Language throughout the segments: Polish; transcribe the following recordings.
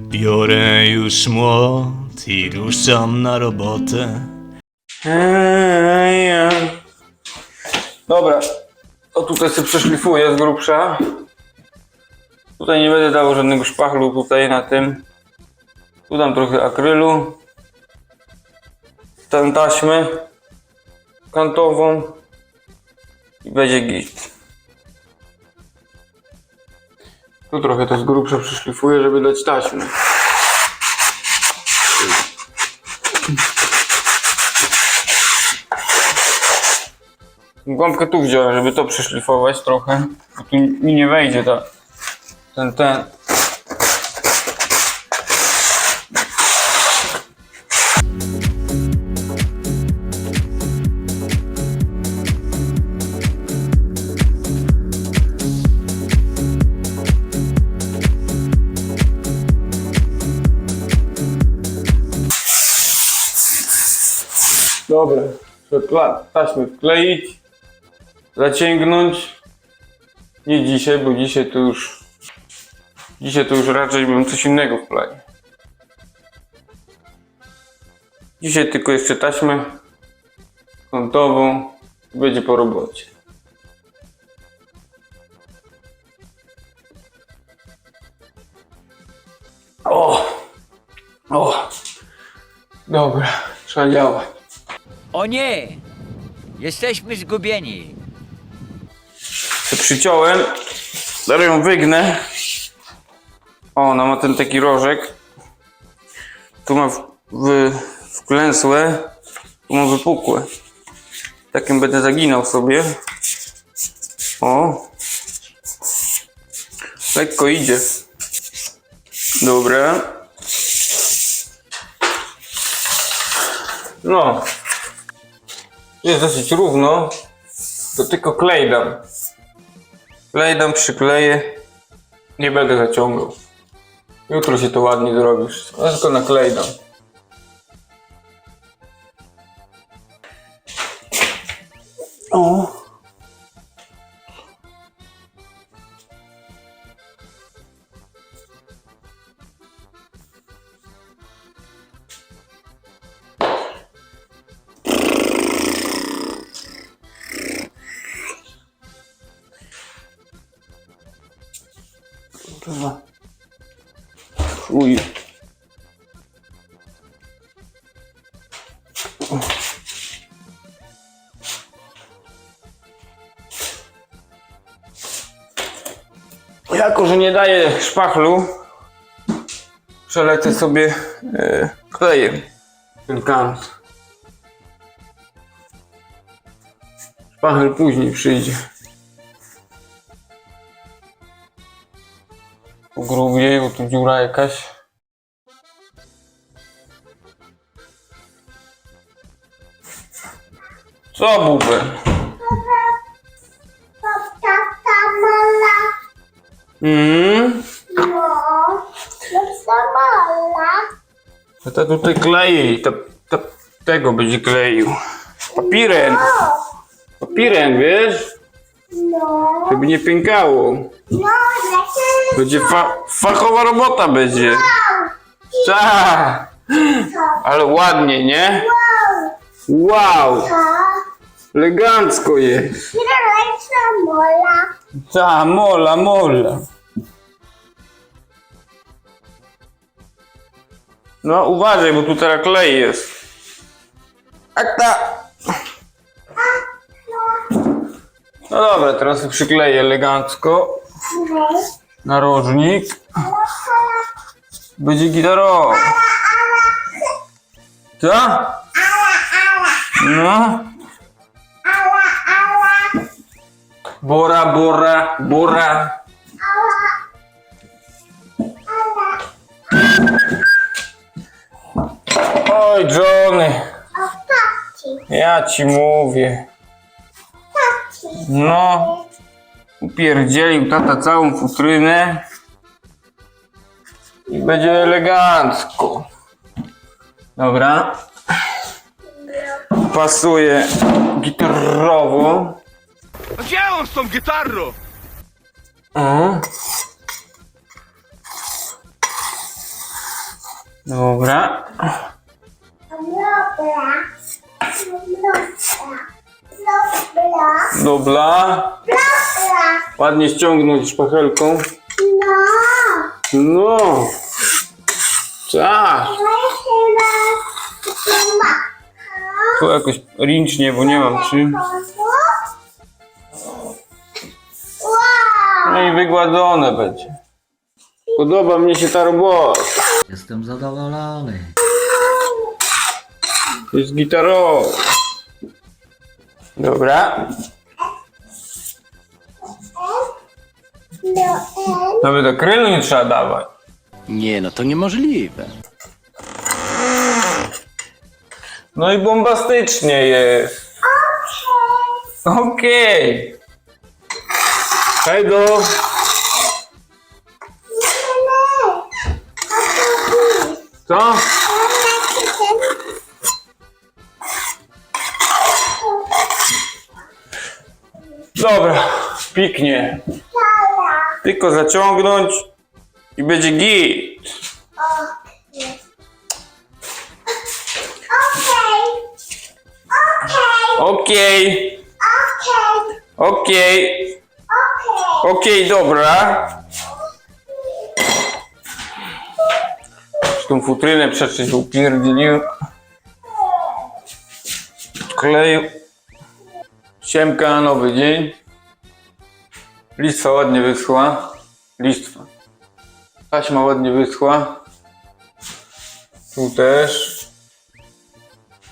Biorę już młot i ruszam na robotę. Dobra, to tutaj sobie przeszlifuję z grubsza. Tutaj nie będę dawał żadnego szpachlu tutaj na tym. Tu dam trochę akrylu. Tę taśmę kantową i będzie git. Tu trochę to z grubsza przeszlifuję, żeby dać taśmę. Gąbkę tu wziąłem, żeby to przeszlifować trochę. Bo tu mi nie wejdzie ta, ten, ten. Dobra, trzeba taśmę wkleić, zaciągnąć. Nie dzisiaj, bo dzisiaj to już. Dzisiaj to już raczej bym coś innego w planie. Dzisiaj tylko jeszcze taśmę kątową i będzie po robocie. O! O! Dobra, trzeba działać. O nie! Jesteśmy zgubieni. przyciąłem, zaraz ją wygnę. O, ona ma ten taki rożek. Tu ma w, w, wklęsłe, tu ma wypukłe. Takim będę zaginał sobie. O. Lekko idzie. Dobra. No. Jest dosyć równo. To tylko klej dam. Klej dam, przykleję. Nie będę zaciągał. Jutro się to ładnie zrobi wszystko. Ja tylko naklej dam. O. Uj. Jako, że nie daję szpachlu, przelecę sobie e, klejem ten. Szpachel później przyjdzie. Pogrubiej, bo tu dziura jakaś. Co buber? Tata mala, Mhm. no, no samala. To ta tutaj klei, ta, ta, tego będzie kleił. Papirem, papirem, wiesz? No, Żeby nie pękało. no, lecę. Będzie fa fachowa robota będzie. Tak. Ale ładnie, nie? Wow, elegancko jest. lecę mola. Ta, mola, mola. No uważaj, bo tu teraz klej jest. Akta. No dobra, teraz przykleję elegancko. Narożnik. Będzie gitarowo. Co? No. Bora, bora, bora. Oj, Johnny, ja ci mówię. No, upierdzielił tata całą futrynę i będzie elegancko. Dobra. Pasuje gitarowo. Gdzie on z tą gitarą? O. Dobra. Dobra. Dobra. Ładnie ściągnąć szpachelką. No. No. Tak. Mama. Tu jakoś ręcznie, bo nie mam czym. No i wygładzone będzie. Podoba mi się ta robota. Jestem zadowolony. To jest gitarowe. Dobra. No, Nawet akrylu nie trzeba dawać. Nie, no to niemożliwe. No i bombastycznie jest. Okej. Hejdo. Co? Dobra, piknie. Tylko zaciągnąć i będzie git. Okej. Okej, Okej. okej, Okej. okej, dobra. Tą futrynę przecież upierdzieliłem. Kleju. Siemka na nowy dzień. Listwa ładnie wyschła. Listwa. Taśma ładnie wyschła. Tu też.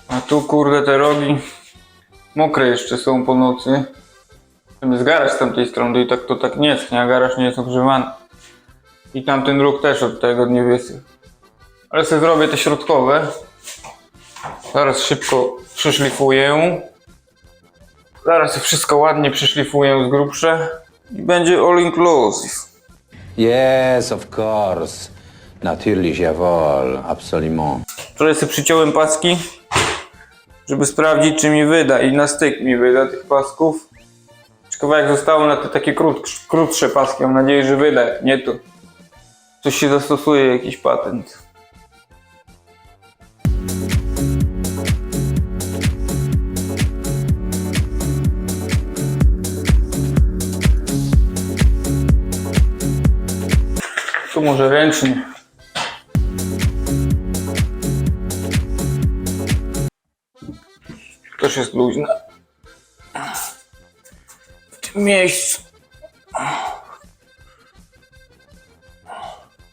A tu kurde te rogi mokre jeszcze są po nocy. Jest garaż z tamtej strony i tak to tak nie schnie, a garaż nie jest ogrzewany. I tamten róg też od tego nie wysył. Ale sobie zrobię te środkowe. Zaraz szybko przyszlifuję. Zaraz wszystko ładnie przyszlifuję z grubsze. I będzie all inclusive. Yes, of course. Natürlich, jawohl, absolument. Wczoraj sobie przyciąłem paski, żeby sprawdzić, czy mi wyda. I na styk mi wyda tych pasków. Ciekawe jak zostało na te takie krót, krótsze paski. Mam nadzieję, że wyda. Nie to. Coś się zastosuje, jakiś patent. Może ręcznie. Też jest luźne. W tym miejscu.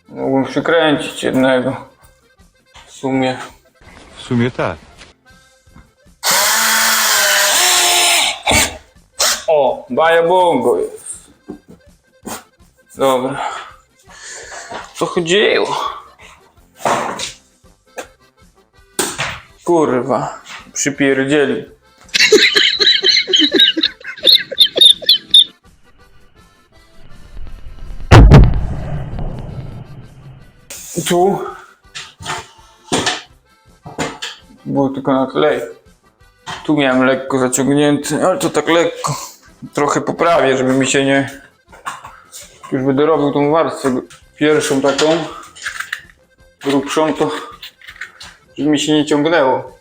Mógłbym przykręcić jednego. W sumie. W sumie tak. O, baja bongo jest. Dobra. Co chodziło? Kurwa. Przypierdzieli. Tu. Było tylko na klej. Tu miałem lekko zaciągnięty, ale to tak lekko. Trochę poprawię, żeby mi się nie... Już będę robił tą warstwę pierwszą taką grubszą, to żeby mi się nie ciągnęło.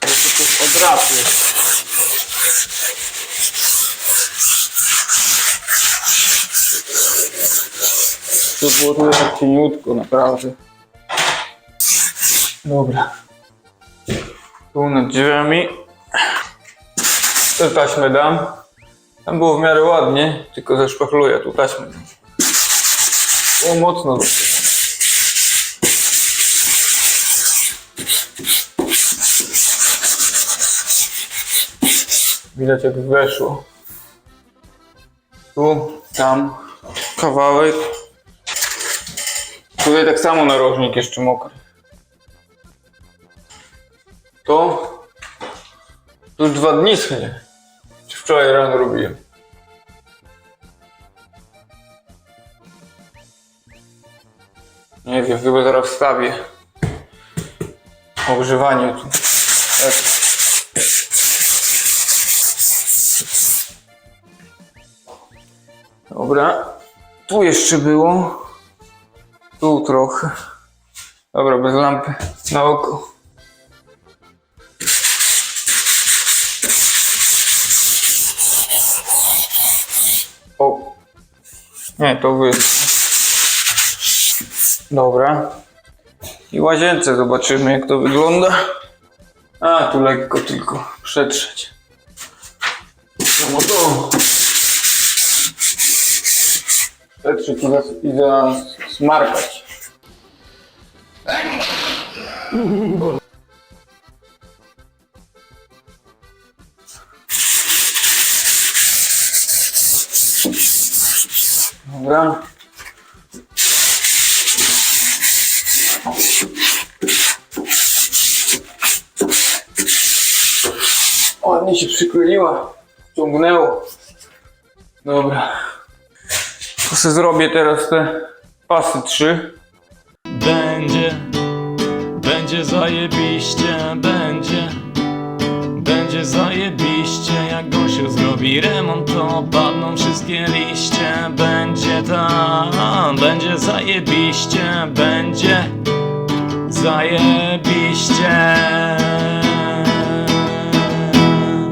To tu odrapię. To było tu tak cieniutko, naprawdę. Dobra. Tu nad drzwiami. Tu taśmę dam. Tam było w miarę ładnie, tylko zaszpachluję tu taśmę. Było mocno. Widać jak weszło. Tu, tam, kawałek. Tutaj tak samo narożnik jeszcze mokry. To już dwa dni schnie. Wczoraj rano robiłem? Nie wiem, chyba zaraz wstawię. Ogrzewanie tu. Dobra. Tu jeszcze było. Tu trochę. Dobra, bez lampy. Na oko. O. Nie, to wy. Dobra. I łazience zobaczymy jak to wygląda. A, tu lekko tylko przetrzeć. No to. Przetrzeć i, zas- i za smarkać. Dobra. Ładnie się przykleiła. Ciągnęło. Dobra. To sobie zrobię teraz te pasy trzy. Będzie, będzie zajebiście, będzie Będzie zajebiście, jak Gosiu zrobi remont To padną wszystkie liście Będzie tam, będzie zajebiście, będzie Zajebiście